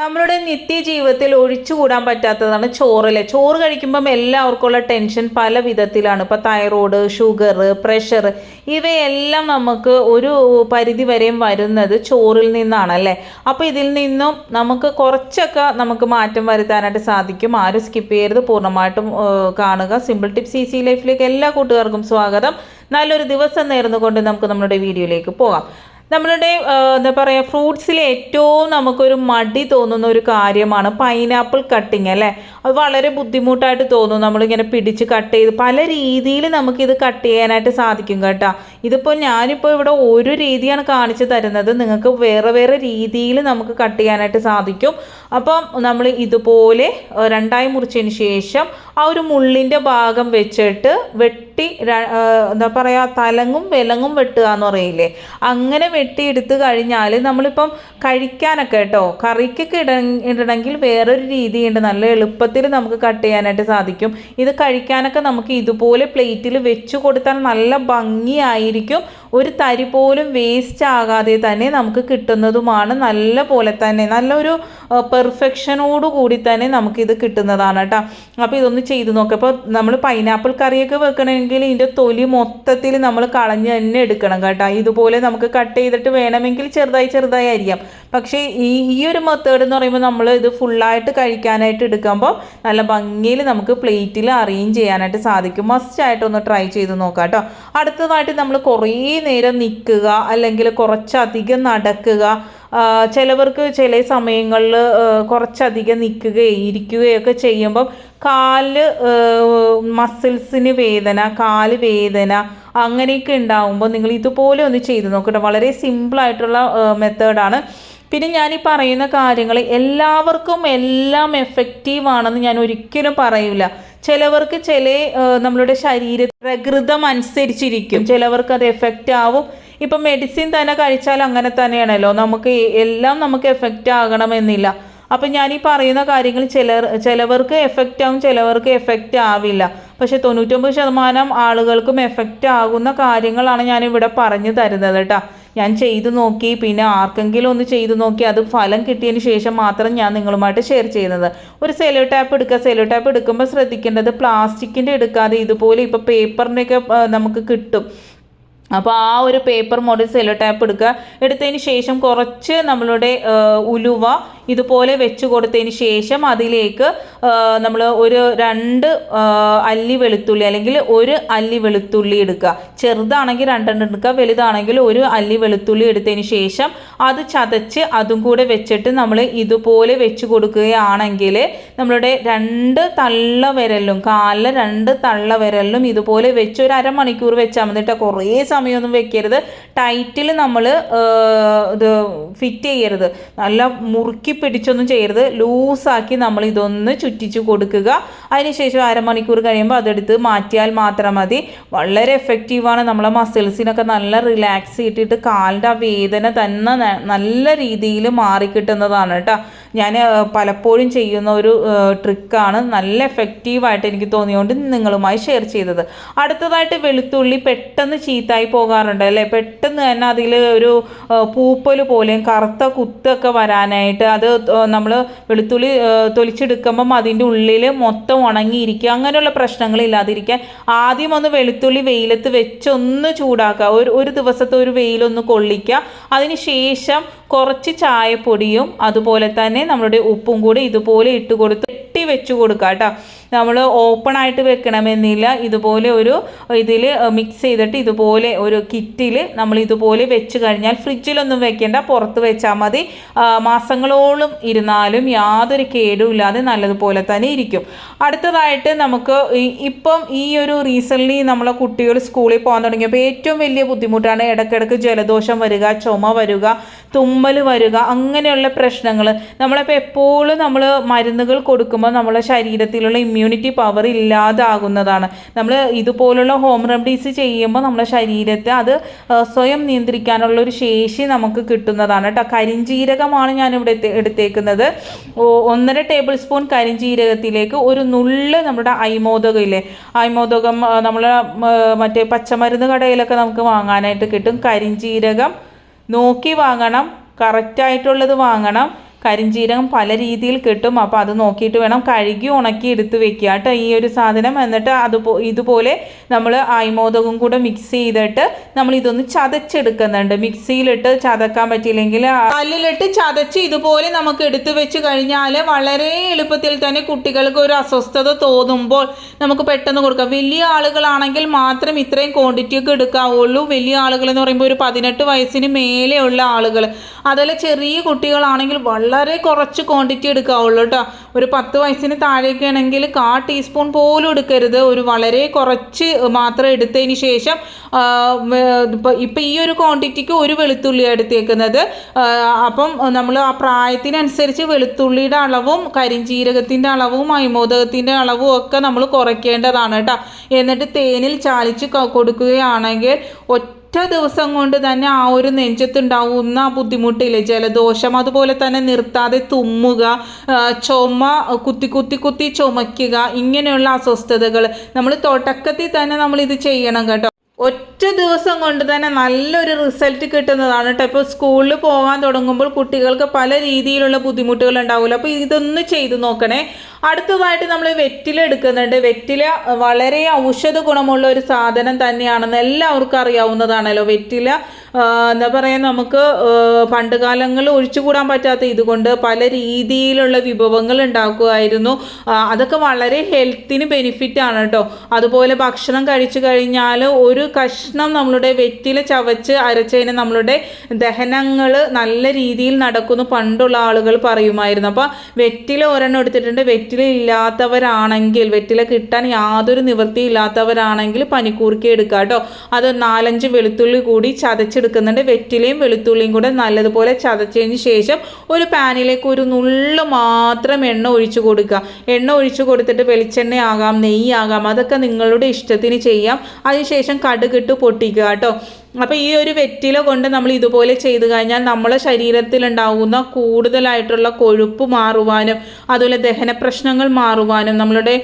നമ്മളുടെ നിത്യജീവിതത്തിൽ ഒഴിച്ചുകൂടാൻ പറ്റാത്തതാണ് ചോറല്ലേ ചോറ് കഴിക്കുമ്പം എല്ലാവർക്കുള്ള ടെൻഷൻ പല വിധത്തിലാണ്. ഇപ്പോൾ തൈറോയ്ഡ് ഷുഗർ പ്രഷർ ഇവയെല്ലാം നമുക്ക് ഒരു പരിധി വരെയും വരുന്നത് ചോറിൽ നിന്നാണ് അല്ലേ? അപ്പോൾ ഇതിൽ നിന്നും നമുക്ക് കുറച്ചൊക്കെ നമുക്ക് മാറ്റം വരുത്താനായിട്ട് സാധിക്കും. ആരും സ്കിപ്പ് ചെയ്യരുത്. പൂർണമായിട്ടും കാണുക. സിമ്പിൾ ടിപ്സ് ഈസി ലൈഫിലേക്ക് എല്ലാ കൂട്ടുകാർക്കും സ്വാഗതം. നല്ലൊരു ദിവസം നേർന്നുകൊണ്ട് നമുക്ക് നമ്മുടെ വീഡിയോയിലേക്ക് പോകാം. നമ്മളുടെ എന്താ പറയുക ഫ്രൂട്ട്സിൽ ഏറ്റവും നമുക്കൊരു മടി തോന്നുന്ന ഒരു കാര്യമാണ് പൈനാപ്പിൾ കട്ടിങ് അല്ലേ? അത് വളരെ ബുദ്ധിമുട്ടായിട്ട് തോന്നും. നമ്മളിങ്ങനെ പിടിച്ച് കട്ട് ചെയ്ത് പല രീതിയിൽ നമുക്കിത് കട്ട് ചെയ്യാനായിട്ട് സാധിക്കും കേട്ടോ. ഇതിപ്പോൾ ഞാനിപ്പോൾ ഇവിടെ ഒരു രീതിയാണ് കാണിച്ചു തരുന്നത്. നിങ്ങൾക്ക് വേറെ വേറെ രീതിയിൽ നമുക്ക് കട്ട് ചെയ്യാനായിട്ട് സാധിക്കും. അപ്പം നമ്മൾ ഇതുപോലെ രണ്ടായി മുറിച്ചതിന് ശേഷം ആ ഒരു മുള്ളിന്റെ ഭാഗം വെച്ചിട്ട് വെട്ടി എന്താ പറയുക തലങ്ങും വിലങ്ങും വെട്ടുക എന്ന് പറയില്ലേ? അങ്ങനെ വെട്ടിയെടുത്ത് കഴിഞ്ഞാൽ നമ്മളിപ്പം കഴിക്കാനൊക്കെ കേട്ടോ കറിക്കൊക്കെ ഇട ഇടണമെങ്കിൽ വേറൊരു രീതിയുണ്ട്. നല്ല എളുപ്പത്തിൽ നമുക്ക് കട്ട് ചെയ്യാനായിട്ട് സാധിക്കും. ഇത് കഴിക്കാനൊക്കെ നമുക്ക് ഇതുപോലെ പ്ലേറ്റിൽ വെച്ച് കൊടുത്താൽ നല്ല ഭംഗിയായിരിക്കും. ഒരു തരി പോലും വേസ്റ്റ് ആകാതെ തന്നെ നമുക്ക് കിട്ടുന്നതുമാണ് നല്ല പോലെ തന്നെ നല്ലൊരു പെർഫെക്ഷനോട് കൂടി തന്നെ നമുക്കിത് കിട്ടുന്നതാണ് കേട്ടോ അപ്പോൾ ഇതൊന്ന് ചെയ്ത് നോക്കുക അപ്പോൾ നമ്മൾ പൈനാപ്പിൾ കറിയൊക്കെ വെക്കണമെങ്കിൽ ഇതിന്റെ തൊലി മൊത്തത്തിൽ നമ്മൾ കളഞ്ഞ് തന്നെ എടുക്കണം കേട്ടോ. ഇതുപോലെ നമുക്ക് കട്ട് ചെയ്തിട്ട് വേണമെങ്കിൽ ചെറുതായി ചെറുതായി അരിയാം. പക്ഷേ ഈ ഈ ഒരു മെത്തേഡ് എന്ന് പറയുമ്പോൾ നമ്മൾ ഇത് ഫുള്ളായിട്ട് കഴിക്കാനായിട്ട് എടുക്കുമ്പോൾ നല്ല ഭംഗിയിൽ നമുക്ക് പ്ലേറ്റിൽ അറേഞ്ച് ചെയ്യാനായിട്ട് സാധിക്കും. മസ്റ്റായിട്ടൊന്ന് ട്രൈ ചെയ്ത് നോക്കാം കേട്ടോ അടുത്തതായിട്ട് നമ്മൾ കുറേ നേരം നിൽക്കുക അല്ലെങ്കിൽ കുറച്ചധികം നടക്കുക ചിലവർക്ക് ചില സമയങ്ങളിൽ കുറച്ചധികം നിൽക്കുകയും ഇരിക്കുകയൊക്കെ ചെയ്യുമ്പം കാൽ മസിൽസിന് വേദന കാൽ വേദന അങ്ങനെയൊക്കെ ഉണ്ടാകുമ്പോൾ നിങ്ങൾ ഇതുപോലെ ഒന്ന് ചെയ്ത് നോക്കട്ടെ. വളരെ സിമ്പിളായിട്ടുള്ള മെത്തേഡാണ് പിന്നെ ഞാൻ ഈ പറയുന്ന കാര്യങ്ങൾ എല്ലാവർക്കും എല്ലാം എഫക്റ്റീവ് ആണെന്ന് ഞാൻ ഒരിക്കലും പറയില്ല ചിലവർക്ക് ചില നമ്മളുടെ ശരീര പ്രകൃതം അനുസരിച്ചിരിക്കും. ചിലവർക്ക് അത് എഫക്റ്റ് ആവും. ഇപ്പം മെഡിസിൻ തന്നെ കഴിച്ചാൽ അങ്ങനെ തന്നെയാണല്ലോ. നമുക്ക് എല്ലാം നമുക്ക് എഫക്റ്റ് ആകണമെന്നില്ല. അപ്പം ഞാൻ ഈ പറയുന്ന കാര്യങ്ങൾ ചിലർ ചിലവർക്ക് എഫക്റ്റ് ആവും ചിലവർക്ക് എഫക്റ്റ് ആവില്ല. പക്ഷെ തൊണ്ണൂറ്റൊമ്പത് ശതമാനം ആളുകൾക്കും എഫക്റ്റ് ആകുന്ന കാര്യങ്ങളാണ് ഞാൻ ഇവിടെ പറഞ്ഞു തരുന്നത് കേട്ടോ. ഞാൻ ചെയ്തു നോക്കി പിന്നെ ആർക്കെങ്കിലും ഒന്ന് ചെയ്തു നോക്കി അത് ഫലം കിട്ടിയതിന് ശേഷം മാത്രം ഞാൻ നിങ്ങളുമായിട്ട് ഷെയർ ചെയ്യുന്നത്. ഒരു സെലോ ടാപ്പ് എടുക്കുക. സെലോ ടാപ്പ് എടുക്കുമ്പോൾ ശ്രദ്ധിക്കേണ്ടത് പ്ലാസ്റ്റിക്കിന്റെ എടുക്കാതെ ഇതുപോലെ ഇപ്പോൾ പേപ്പറിന്റെയൊക്കെ നമുക്ക് കിട്ടും. അപ്പോൾ ആ ഒരു പേപ്പർ മോഡൽ സെല്ലോ ടാപ്പ് എടുക്കുക. എടുത്തതിന് ശേഷം കുറച്ച് നമ്മളുടെ ഉലുവ ഇതുപോലെ വെച്ച് കൊടുത്തതിന് ശേഷം അതിലേക്ക് നമ്മൾ ഒരു രണ്ട് അല്ലി വെളുത്തുള്ളി അല്ലെങ്കിൽ ഒരു അല്ലി വെളുത്തുള്ളി എടുക്കുക. ചെറുതാണെങ്കിൽ രണ്ടെണ്ണം എടുക്കുക വലുതാണെങ്കിൽ ഒരു അല്ലി വെളുത്തുള്ളി എടുത്തതിന് ശേഷം അത് ചതച്ച് അതും കൂടെ വെച്ചിട്ട് നമ്മൾ ഇതുപോലെ വെച്ച് കൊടുക്കുകയാണെങ്കിൽ നമ്മളുടെ രണ്ട് തള്ള വിരലും കാലിലെ രണ്ട് തള്ള വിരലും ഇതുപോലെ വെച്ച് ഒരു അരമണിക്കൂർ വെച്ചാൽ മതി കുറേ സമയമൊന്നും വെക്കരുത്. ടൈറ്റിൽ നമ്മൾ ഇത് ഫിറ്റ് ചെയ്യരുത്. നല്ല മുറുക്കി പിടിച്ചൊന്നും ചെയ്യരുത്. ലൂസാക്കി നമ്മൾ ഇതൊന്ന് ചുറ്റിച്ച് കൊടുക്കുക. അതിനുശേഷം അരമണിക്കൂർ കഴിയുമ്പോൾ അതെടുത്ത് മാറ്റിയാൽ മാത്രം മതി. വളരെ എഫക്റ്റീവാണ് നമ്മളെ മസിൽസിനൊക്കെ നല്ല റിലാക്സ് ചെയ്തിട്ട് കാലിന്റെ ആ വേദന തന്നെ നല്ല രീതിയിൽ മാറിക്കിട്ടുന്നതാണ് കേട്ടോ. ഞാൻ പലപ്പോഴും ചെയ്യുന്ന ഒരു ട്രിക്കാണ് നല്ല എഫക്റ്റീവായിട്ട് എനിക്ക് തോന്നിയുകൊണ്ട് നിങ്ങളുമായി ഷെയർ ചെയ്തത്. അടുത്തതായിട്ട് വെളുത്തുള്ളി പെട്ടെന്ന് ചീത്തായി പോകാറുണ്ട് അല്ലേ? പെട്ടെന്ന് തന്നെ അതിൽ ഒരു പൂപ്പൽ പോലെയും കറുത്ത കുത്തൊക്കെ വരാനായിട്ട് അത് നമ്മൾ വെളുത്തുള്ളി തൊലിച്ചെടുക്കുമ്പം അതിന്റെ ഉള്ളിൽ മൊത്തം ഉണങ്ങിയിരിക്കുക അങ്ങനെയുള്ള പ്രശ്നങ്ങൾ ഇല്ലാതിരിക്കാൻ ആദ്യം ഒന്ന് വെളുത്തുള്ളി വെയിലത്ത് വെച്ചൊന്ന് ചൂടാക്കുക. ഒരു ഒരു ദിവസത്തെ ഒരു വെയിലൊന്ന് കൊള്ളിക്കുക. അതിന് ശേഷം കുറച്ച് ചായപ്പൊടിയും അതുപോലെ തന്നെ നമ്മളുടെ ഉപ്പും കൂടി ഇതുപോലെ ഇട്ട് കൊടുത്ത് വെച്ച് കൊടുക്കുക കേട്ടോ നമ്മൾ ഓപ്പൺ ആയിട്ട് വെക്കണമെന്നില്ല. ഇതുപോലെ ഒരു ഇതിൽ മിക്സ് ചെയ്തിട്ട് ഇതുപോലെ ഒരു കിറ്റിൽ നമ്മൾ ഇതുപോലെ വെച്ച് കഴിഞ്ഞാൽ ഫ്രിഡ്ജിലൊന്നും വെക്കേണ്ട. പുറത്ത് വെച്ചാൽ മതി. മാസങ്ങളോളം ഇരുന്നാലും യാതൊരു കേടും ഇല്ലാതെ നല്ലതുപോലെ തന്നെ ഇരിക്കും. അടുത്തതായിട്ട് നമുക്ക് ഇപ്പം ഈ ഒരു റീസൺലി നമ്മളെ കുട്ടികൾ സ്കൂളിൽ പോകാൻ തുടങ്ങിയപ്പോൾ ഏറ്റവും വലിയ ബുദ്ധിമുട്ടാണ് ഇടയ്ക്കിടയ്ക്ക് ജലദോഷം വരിക ചുമ വരിക തുമ്മൽ വരിക അങ്ങനെയുള്ള പ്രശ്നങ്ങൾ. നമ്മളിപ്പോൾ എപ്പോഴും നമ്മൾ മരുന്നുകൾ കൊടുക്കുമ്പോൾ നമ്മളെ ശരീരത്തിലുള്ള ഇമ്മ്യൂണിറ്റി പവർ ഇല്ലാതാകുന്നതാണ്. നമ്മൾ ഇതുപോലുള്ള ഹോം റെമഡീസ് ചെയ്യുമ്പോൾ നമ്മുടെ ശരീരത്തെ അത് സ്വയം നിയന്ത്രിക്കാനുള്ള ഒരു ശേഷി നമുക്ക് കിട്ടുന്നതാണ് കേട്ടോ. കരിഞ്ജീരകമാണ് ഞാനിവിടെ എടുത്തേക്കുന്നത്. ഒന്നര ടേബിൾ സ്പൂൺ കരിഞ്ജീരകത്തിലേക്ക് ഒരു നുള്ള് നമ്മുടെ ഐമോദകം ഇല്ലേ? ഐമോദകം നമ്മൾ മറ്റേ പച്ചമരുന്ന് കടയിലൊക്കെ നമുക്ക് വാങ്ങാനായിട്ട് കിട്ടും. കരിഞ്ജീരകം നോക്കി വാങ്ങണം. കറക്റ്റായിട്ടുള്ളത് വാങ്ങണം. കരിഞ്ജീരകം പല രീതിയിൽ കിട്ടും. അപ്പോൾ അത് നോക്കിയിട്ട് വേണം കഴുകി ഉണക്കി എടുത്ത് വെക്കുക കേട്ടോ ഈ ഒരു സാധനം. എന്നിട്ട് അത് ഇതുപോലെ നമ്മൾ അയ്മോദകം കൂടെ മിക്സ് ചെയ്തിട്ട് നമ്മൾ ഇതൊന്ന് ചതച്ചെടുക്കുന്നുണ്ട്. മിക്സിയിലിട്ട് ചതക്കാൻ പറ്റിയില്ലെങ്കിൽ കല്ലിലിട്ട് ചതച്ച് ഇതുപോലെ നമുക്ക് എടുത്തു വെച്ച് കഴിഞ്ഞാൽ വളരെ എളുപ്പത്തിൽ തന്നെ കുട്ടികൾക്ക് ഒരു അസ്വസ്ഥത തോന്നുമ്പോൾ നമുക്ക് പെട്ടെന്ന് കൊടുക്കാം. വലിയ ആളുകളാണെങ്കിൽ മാത്രം ഇത്രയും ക്വാണ്ടിറ്റി ഒക്കെ എടുക്കാവുള്ളൂ. വലിയ ആളുകൾ എന്ന് പറയുമ്പോൾ ഒരു പതിനെട്ട് വയസ്സിന് മേലെയുള്ള ആളുകൾ അതുപോലെ ചെറിയ കുട്ടികളാണെങ്കിൽ വളരെ കുറച്ച് ക്വാണ്ടിറ്റി എടുക്കാവുള്ളൂ കേട്ടോ ഒരു പത്ത് വയസ്സിന് താഴേക്ക് ആണെങ്കിൽ കാ ടീസ്പൂൺ പോലും എടുക്കരുത്. ഒരു വളരെ കുറച്ച് മാത്രം എടുത്തതിന് ശേഷം ഇപ്പം ഈ ഒരു ക്വാണ്ടിറ്റിക്ക് ഒരു വെളുത്തുള്ളി എടുത്തേക്കുന്നത്. അപ്പം നമ്മൾ ആ പ്രായത്തിനനുസരിച്ച് വെളുത്തുള്ളിയുടെ അളവും കരിഞ്ജീരകത്തിന്റെ അളവും അയ്മോദകത്തിന്റെ അളവും ഒക്കെ നമ്മൾ കുറയ്ക്കേണ്ടതാണ് കേട്ടോ എന്നിട്ട് തേനിൽ ചാലിച്ച് കൊടുക്കുകയാണെങ്കിൽ ഒറ്റ ദിവസം കൊണ്ട് തന്നെ ആ ഒരു നെഞ്ചത്തുണ്ടാവുന്ന ബുദ്ധിമുട്ടില്ലേ? ജലദോഷം അതുപോലെ തന്നെ നിർത്താതെ തുമ്മുക ചുമ കുത്തി കുത്തി കുത്തി ചുമയ്ക്കുക ഇങ്ങനെയുള്ള അസ്വസ്ഥതകൾ. നമ്മൾ തുടക്കത്തിൽ തന്നെ നമ്മൾ ഇത് ചെയ്യണം കേട്ടോ. ഒറ്റ ദിവസം കൊണ്ട് തന്നെ നല്ലൊരു റിസൾട്ട് കിട്ടുന്നതാണ് കേട്ടോ. ഇപ്പോൾ സ്കൂളിൽ പോകാൻ തുടങ്ങുമ്പോൾ കുട്ടികൾക്ക് പല രീതിയിലുള്ള ബുദ്ധിമുട്ടുകൾ ഉണ്ടാവില്ല അപ്പോൾ ഇതൊന്ന് ചെയ്തു നോക്കണേ. അടുത്തതായിട്ട് നമ്മൾ വെറ്റില എടുക്കുന്നുണ്ട്. വെറ്റില വളരെ ഔഷധ ഗുണമുള്ള ഒരു സാധനം തന്നെയാണെന്ന് എല്ലാവർക്കും അറിയാവുന്നതാണല്ലോ. വെറ്റില എന്താ പറയുക നമുക്ക് പണ്ട് കാലങ്ങളിൽ ഒഴിച്ചുകൂടാൻ പറ്റാത്ത ഇതുകൊണ്ട് പല രീതിയിലുള്ള വിഭവങ്ങൾ ഉണ്ടാക്കുമായിരുന്നു. അതൊക്കെ വളരെ ഹെൽത്തിന് ബെനിഫിറ്റ് ആണ് കേട്ടോ അതുപോലെ ഭക്ഷണം കഴിച്ചു കഴിഞ്ഞാൽ ഒരു കഷ്ണം നമ്മളുടെ വെറ്റില ചവച്ച് അരച്ചതിന് നമ്മളുടെ ദഹനങ്ങൾ നല്ല രീതിയിൽ നടക്കുന്നു പണ്ടുള്ള ആളുകൾ പറയുമായിരുന്നു. അപ്പോൾ വെറ്റില ഒരെണ്ണം എടുത്തിട്ടുണ്ട്. വെറ്റില ഇല്ലാത്തവരാണെങ്കിൽ വെറ്റില കിട്ടാൻ യാതൊരു നിവൃത്തി ഇല്ലാത്തവരാണെങ്കിൽ പനിക്കൂർക്ക എടുക്കുക കേട്ടോ അത് നാലഞ്ച് വെളുത്തുള്ളി കൂടി ചതച്ചെടുക്കുന്നുണ്ട് വെറ്റിലയും വെളുത്തുള്ളിയും കൂടെ നല്ലതുപോലെ ചതച്ചതിന് ശേഷം ഒരു പാനിലേക്ക് ഒരു നുള്ളു മാത്രം എണ്ണ ഒഴിച്ചു കൊടുക്കുക. എണ്ണ ഒഴിച്ചു കൊടുത്തിട്ട് വെളിച്ചെണ്ണ ആകാം നെയ്യാകാം അതൊക്കെ നിങ്ങളുടെ ഇഷ്ടത്തിന് ചെയ്യാം. അതിനുശേഷം കടുകിട്ട് പൊട്ടിക്കുക കേട്ടോ. അപ്പോൾ ഈ ഒരു വെറ്റില കൊണ്ട് നമ്മൾ ഇതുപോലെ ചെയ്തു കഴിഞ്ഞാൽ നമ്മളെ ശരീരത്തിലുണ്ടാകുന്ന കൂടുതലായിട്ടുള്ള കൊഴുപ്പ് മാറുവാനും അതുപോലെ ദഹന പ്രശ്നങ്ങൾ മാറുവാനും നമ്മളുടെ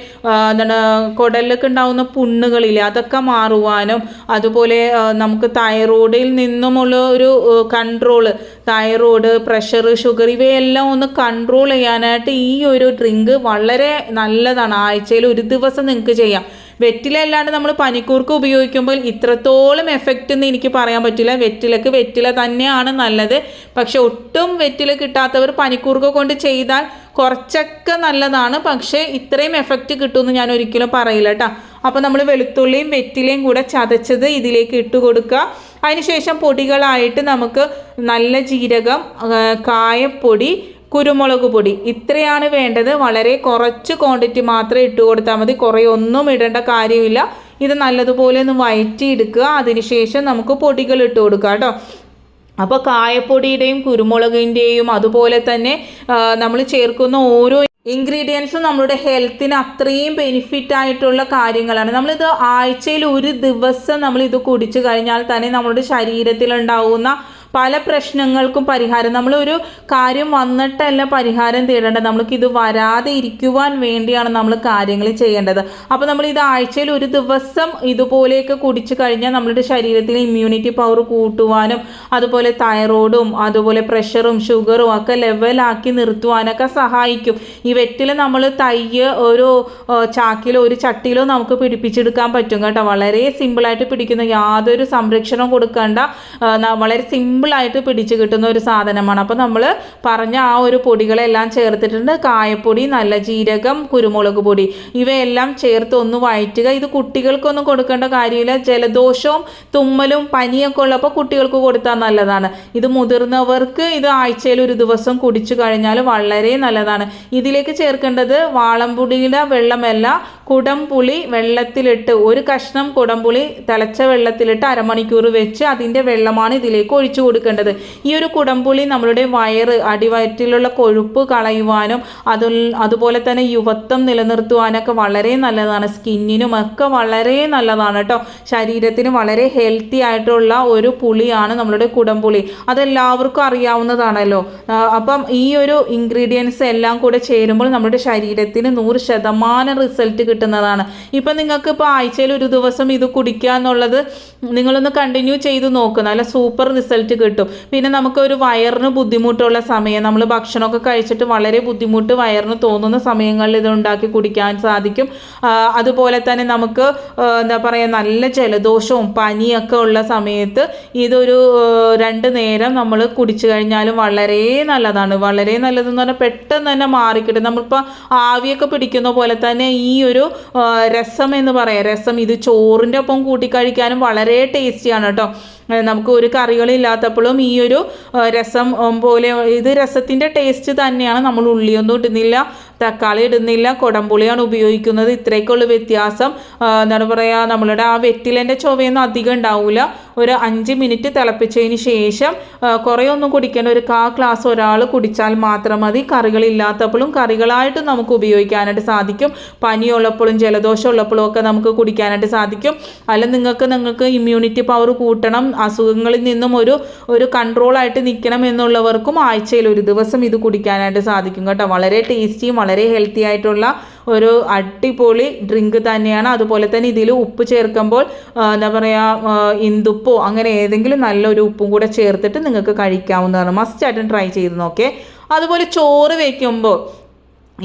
എന്താണ് കുടലിലൊക്കെ ഉണ്ടാകുന്ന പുണ്ണുകളില്ലേ അതൊക്കെ മാറുവാനും അതുപോലെ നമുക്ക് തൈറോയിഡിൽ നിന്നുമുള്ള ഒരു കൺട്രോൾ തൈറോയ്ഡ് പ്രഷർ ഷുഗർ ഇവയെല്ലാം ഒന്ന് കൺട്രോൾ ചെയ്യാനായിട്ട് ഈ ഒരു ഡ്രിങ്ക് വളരെ നല്ലതാണ്. ആഴ്ചയിൽ ഒരു ദിവസം നിങ്ങൾക്ക് ചെയ്യാം. വെറ്റില അല്ലാണ്ട് നമ്മൾ പനിക്കൂർക്ക് ഉപയോഗിക്കുമ്പോൾ ഇത്രത്തോളം എഫക്റ്റ് എന്ന് എനിക്ക് പറയാൻ പറ്റില്ല. വെറ്റിലക്ക് വെറ്റില തന്നെയാണ് നല്ലത്. പക്ഷെ ഒട്ടും വെറ്റില കിട്ടാത്തവർ പനിക്കൂർക്ക കൊണ്ട് ചെയ്താൽ കുറച്ചൊക്കെ നല്ലതാണ്. പക്ഷേ ഇത്രയും എഫക്റ്റ് കിട്ടുമെന്ന് ഞാൻ ഒരിക്കലും പറയില്ല കേട്ടോ അപ്പോൾ നമ്മൾ വെളുത്തുള്ളിയും വെറ്റിലയും കൂടെ ചതച്ചത് ഇതിലേക്ക് ഇട്ട് കൊടുക്കുക. അതിനുശേഷം പൊടികളായിട്ട് നമുക്ക് നല്ല ജീരകം കായപ്പൊടി കുരുമുളക് പൊടി. ഇത്രയാണ് വേണ്ടത്. വളരെ കുറച്ച് ക്വാണ്ടിറ്റി മാത്രമേ ഇട്ട് കൊടുത്താൽ മതി. കുറേ ഒന്നും ഇടേണ്ട കാര്യമില്ല. ഇത് നല്ലതുപോലെ ഒന്ന് വയറ്റി എടുക്കുക അതിനുശേഷം നമുക്ക് പൊടികൾ ഇട്ട് കൊടുക്കുക കേട്ടോ. അപ്പോൾ കായപ്പൊടിയുടെയും കുരുമുളകിന്റെയും അതുപോലെ തന്നെ നമ്മൾ ചേർക്കുന്ന ഓരോ ഇൻഗ്രീഡിയൻസും നമ്മുടെ ഹെൽത്തിന് അത്രയും ബെനിഫിറ്റ് ആയിട്ടുള്ള കാര്യങ്ങളാണ്. നമ്മളിത് ആഴ്ചയിൽ ഒരു ദിവസം നമ്മൾ ഇത് കുടിച്ചു കഴിഞ്ഞാൽ തന്നെ നമ്മുടെ ശരീരത്തിലുണ്ടാവുന്ന പല പ്രശ്നങ്ങൾക്കും പരിഹാരം. നമ്മളൊരു കാര്യം വന്നിട്ടല്ല പരിഹാരം തേടേണ്ടത്. നമ്മൾക്ക് ഇത് വരാതെ ഇരിക്കുവാൻ വേണ്ടിയാണ് നമ്മൾ കാര്യങ്ങൾ ചെയ്യേണ്ടത്. അപ്പോൾ നമ്മൾ ഇത് ആഴ്ചയിൽ ഒരു ദിവസം ഇതുപോലെയൊക്കെ കുടിച്ചു കഴിഞ്ഞാൽ നമ്മളുടെ ശരീരത്തിലെ ഇമ്മ്യൂണിറ്റി പവർ കൂട്ടുവാനും അതുപോലെ തൈറോയിഡും അതുപോലെ പ്രഷറും ഷുഗറും ഒക്കെ ലെവലാക്കി നിർത്തുവാനൊക്കെ സഹായിക്കും. ഈ വെറ്റില നമ്മൾ തയ്യ് ഒരു ചാക്കിലോ ഒരു ചട്ടിയിലോ നമുക്ക് പിടിപ്പിച്ചെടുക്കാൻ പറ്റും കേട്ടോ. വളരെ സിമ്പിളായിട്ട് പിടിക്കുന്ന യാതൊരു സംരക്ഷണം കൊടുക്കേണ്ട. വളരെ വളരെ സിമ്പിളായിട്ട് പിടിച്ച് കിട്ടുന്ന ഒരു സാധനമാണ്. അപ്പോൾ നമ്മൾ പറഞ്ഞ ആ ഒരു പൊടികളെല്ലാം ചേർത്തിട്ടുണ്ട്. കായപ്പൊടി നല്ല ജീരകം കുരുമുളക് പൊടി. ഇവയെല്ലാം ചേർത്ത് ഒന്ന് വഴറ്റുക. ഇത് കുട്ടികൾക്കൊന്നും കൊടുക്കേണ്ട കാര്യമില്ല. ജലദോഷവും തുമ്മലും പനിയൊക്കെ ഉള്ളപ്പോൾ കുട്ടികൾക്ക് കൊടുത്താൽ നല്ലതാണ്. ഇത് മുതിർന്നവർക്ക് ഇത് ആഴ്ചയിൽ ഒരു ദിവസം കുടിച്ചു കഴിഞ്ഞാൽ വളരെ നല്ലതാണ്. ഇതിലേക്ക് ചേർക്കേണ്ടത് വാളംപുടിയുടെ വെള്ളമല്ല കുടംപുളി വെള്ളത്തിലിട്ട് ഒരു കഷ്ണം കുടംപുളി തിളച്ച വെള്ളത്തിലിട്ട് അരമണിക്കൂർ വെച്ച് അതിന്റെ വെള്ളമാണ് ഇതിലേക്ക് ഒഴിച്ചു കൊടുക്കേണ്ടത്. ഈ ഒരു കുടംപുളി നമ്മളുടെ വയറ് അടിവയറ്റിലുള്ള കൊഴുപ്പ് കളയുവാനും അതിൽ അതുപോലെ തന്നെ യുവത്വം നിലനിർത്തുവാനൊക്കെ വളരെ നല്ലതാണ്. സ്കിന്നിനും ഒക്കെ വളരെ നല്ലതാണ് കേട്ടോ. ശരീരത്തിന് വളരെ ഹെൽത്തി ആയിട്ടുള്ള ഒരു പുളിയാണ് നമ്മളുടെ കുടംപുളി അതെല്ലാവർക്കും അറിയാവുന്നതാണല്ലോ. അപ്പം ഈ ഒരു ഇൻഗ്രീഡിയൻസ് എല്ലാം കൂടെ ചേരുമ്പോൾ നമ്മുടെ ശരീരത്തിന് നൂറ് ശതമാനം റിസൾട്ട് കിട്ടുന്നതാണ്. ഇപ്പം നിങ്ങൾക്ക് ഇപ്പോൾ ആഴ്ചയിൽ ഒരു ദിവസം ഇത് കുടിക്കുക എന്നുള്ളത് നിങ്ങളൊന്ന് കണ്ടിന്യൂ ചെയ്ത് നോക്കുക നല്ല സൂപ്പർ റിസൾട്ട് കിട്ടും. പിന്നെ നമുക്ക് ഒരു വയറിന് ബുദ്ധിമുട്ടുള്ള സമയം നമ്മൾ ഭക്ഷണമൊക്കെ കഴിച്ചിട്ട് വളരെ ബുദ്ധിമുട്ട് വയറിന് തോന്നുന്ന സമയങ്ങളിൽ ഇത് ഉണ്ടാക്കി കുടിക്കാൻ സാധിക്കും. അതുപോലെ തന്നെ നമുക്ക് എന്താ പറയുക നല്ല ജലദോഷവും പനിയൊക്കെ ഉള്ള സമയത്ത് ഇതൊരു രണ്ട് നേരം നമ്മൾ കുടിച്ചു കഴിഞ്ഞാലും വളരെ നല്ലതാണ്. വളരെ നല്ലതെന്ന് പറഞ്ഞാൽ പെട്ടെന്ന് തന്നെ മാറിക്കിട്ടും. നമ്മളിപ്പോൾ ആവിയൊക്കെ പിടിക്കുന്ന പോലെ തന്നെ ഈ ഒരു രസം എന്ന് പറയാം രസം ഇത് ചോറിന്റെ ഒപ്പം കൂട്ടി കഴിക്കാനും വളരെ ടേസ്റ്റിയാണ് കേട്ടോ. നമുക്ക് ഒരു കറികളില്ലാത്തപ്പോഴും ഈ ഒരു രസം പോലെ ഇത് രസത്തിന്റെ ടേസ്റ്റ് തന്നെയാണ് നമ്മൾ ഉള്ളിയൊന്നും ഇടുന്നില്ല. തക്കാളി ഇടുന്നില്ല കുടംപുളിയാണ് ഉപയോഗിക്കുന്നത്. ഇത്രയൊക്കെയുള്ള വ്യത്യാസം എന്താണ് പറയുക നമ്മളുടെ ആ വെറ്റിലന്റെ ചുവയൊന്നും അധികം ഉണ്ടാവില്ല ഒരു അഞ്ച് മിനിറ്റ് തിളപ്പിച്ചതിന് ശേഷം കുറേ ഒന്നും കുടിക്കേണ്ട ഒരു കാ ഗ്ലാസ് ഒരാൾ കുടിച്ചാൽ മാത്രം മതി. കറികളില്ലാത്തപ്പോഴും കറികളായിട്ട് നമുക്ക് ഉപയോഗിക്കാനായിട്ട് സാധിക്കും. പനിയുള്ളപ്പോഴും ജലദോഷം ഉള്ളപ്പോഴും ഒക്കെ നമുക്ക് കുടിക്കാനായിട്ട് സാധിക്കും. അല്ല നിങ്ങൾക്ക് നിങ്ങൾക്ക് ഇമ്മ്യൂണിറ്റി പവർ കൂട്ടണം. അസുഖങ്ങളിൽ നിന്നും ഒരു ഒരു കൺട്രോളായിട്ട് നിൽക്കണം എന്നുള്ളവർക്കും ആഴ്ചയിൽ ഒരു ദിവസം ഇത് കുടിക്കാനായിട്ട് സാധിക്കും കേട്ടോ. വളരെ ടേസ്റ്റിയും വളരെ ഹെൽത്തി ആയിട്ടുള്ള ഒരു അടിപൊളി ഡ്രിങ്ക് തന്നെയാണ്. അതുപോലെ തന്നെ ഇതിൽ ഉപ്പ് ചേർക്കുമ്പോൾ എന്താ പറയുക ഇന്ദുപ്പോ അങ്ങനെ ഏതെങ്കിലും നല്ലൊരു ഉപ്പും കൂടെ ചേർത്തിട്ട് നിങ്ങൾക്ക് കഴിക്കാവുന്നതാണ്. മസ്റ്റ് ആയിട്ടും ട്രൈ ചെയ്ത് നോക്കേ. അതുപോലെ ചോറ് വയ്ക്കുമ്പോൾ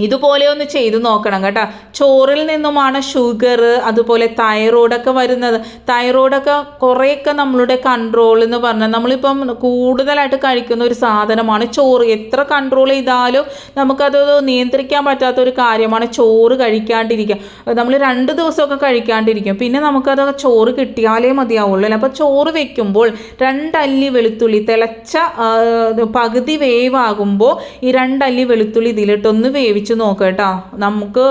ഇതുപോലെ ഒന്ന് ചെയ്തു നോക്കണം കേട്ടോ. ചോറിൽ നിന്നുമാണ് ഷുഗർ അതുപോലെ തൈറോയ്ഡൊക്കെ വരുന്നത്. തൈറോയ്ഡൊക്കെ കുറേയൊക്കെ നമ്മളുടെ കൺട്രോൾ എന്ന് പറഞ്ഞാൽ നമ്മളിപ്പം കൂടുതലായിട്ട് കഴിക്കുന്ന ഒരു സാധനമാണ് ചോറ്. എത്ര കൺട്രോൾ ചെയ്താലും നമുക്കത് നിയന്ത്രിക്കാൻ പറ്റാത്ത ഒരു കാര്യമാണ് ചോറ് കഴിക്കാണ്ടിരിക്കുക. നമ്മൾ രണ്ട് ദിവസമൊക്കെ കഴിക്കാണ്ടിരിക്കും. പിന്നെ നമുക്കത് ചോറ് കിട്ടിയാലേ മതിയാവുള്ളൂ അല്ലേ? അപ്പോൾ ചോറ് വെക്കുമ്പോൾ രണ്ടല്ലി വെളുത്തുള്ളി തിളച്ച പകുതി വേവാകുമ്പോൾ ഈ രണ്ടല്ലി വെളുത്തുള്ളി ഇതിലിട്ടൊന്ന് വേവിച്ച് നോക്കുക കേട്ടോ. നമുക്ക്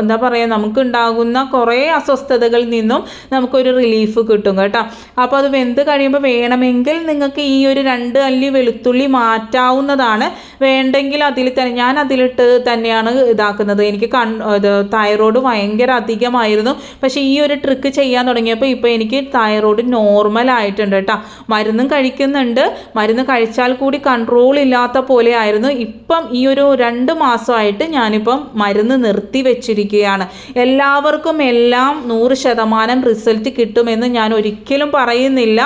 എന്താ പറയുക നമുക്ക് ഉണ്ടാകുന്ന കുറേ അസ്വസ്ഥതകളിൽ നിന്നും നമുക്കൊരു റിലീഫ് കിട്ടും കേട്ടോ. അപ്പോൾ അത് വെന്ത് കഴിയുമ്പോൾ വേണമെങ്കിൽ നിങ്ങൾക്ക് ഈ ഒരു രണ്ട് അല്ലി വെളുത്തുള്ളി മാറ്റാവുന്നതാണ്. വേണ്ടെങ്കിൽ അതിൽ തന്നെ ഞാൻ അതിലിട്ട് തന്നെയാണ് ഇതാക്കുന്നത്. എനിക്ക് കൺ ഇത് തൈറോയ്ഡ് ഭയങ്കര അധികമായിരുന്നു. പക്ഷേ ഈ ഒരു ട്രിക്ക് ചെയ്യാൻ തുടങ്ങിയപ്പോൾ ഇപ്പോൾ എനിക്ക് തൈറോയ്ഡ് നോർമൽ ആയിട്ടുണ്ട് കേട്ടോ. മരുന്നും കഴിക്കുന്നുണ്ട്. മരുന്ന് കഴിച്ചാൽ കൂടി കൺട്രോൾ ഇല്ലാത്ത പോലെ ആയിരുന്നു. ഇപ്പം ഈ ഒരു രണ്ട് മാസമായിട്ട് ഞാനിപ്പം മരുന്ന് നിർത്തി വെച്ചിരിക്കുകയാണ്. എല്ലാവർക്കും എല്ലാം നൂറ് ശതമാനം റിസൾട്ട് കിട്ടുമെന്ന് ഞാൻ ഒരിക്കലും പറയുന്നില്ല.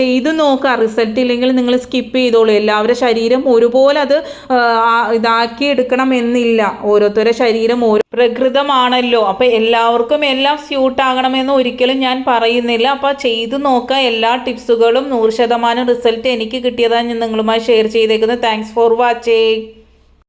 ചെയ്തു നോക്കുക. റിസൾട്ട് ഇല്ലെങ്കിൽ നിങ്ങൾ സ്കിപ്പ് ചെയ്തോളൂ. എല്ലാവരുടെ ശരീരം ഒരുപോലെ അത് ആ, ആ, ഇതാക്കി എടുക്കണം എന്നില്ല. ഓരോരുത്തരുടെ ശരീരം ഓരോ പ്രകൃതമാണല്ലോ. അപ്പോൾ എല്ലാവർക്കും എല്ലാം സ്യൂട്ട് ആകണമെന്ന് ഒരിക്കലും ഞാൻ പറയുന്നില്ല. അപ്പോൾ ചെയ്തു നോക്കുക. എല്ലാ ടിപ്സുകളും നൂറ് ശതമാനം റിസൾട്ട് എനിക്ക് കിട്ടിയതാണ് ഞാൻ നിങ്ങളുമായി ഷെയർ ചെയ്തേക്കുന്നത്. Thanks for watching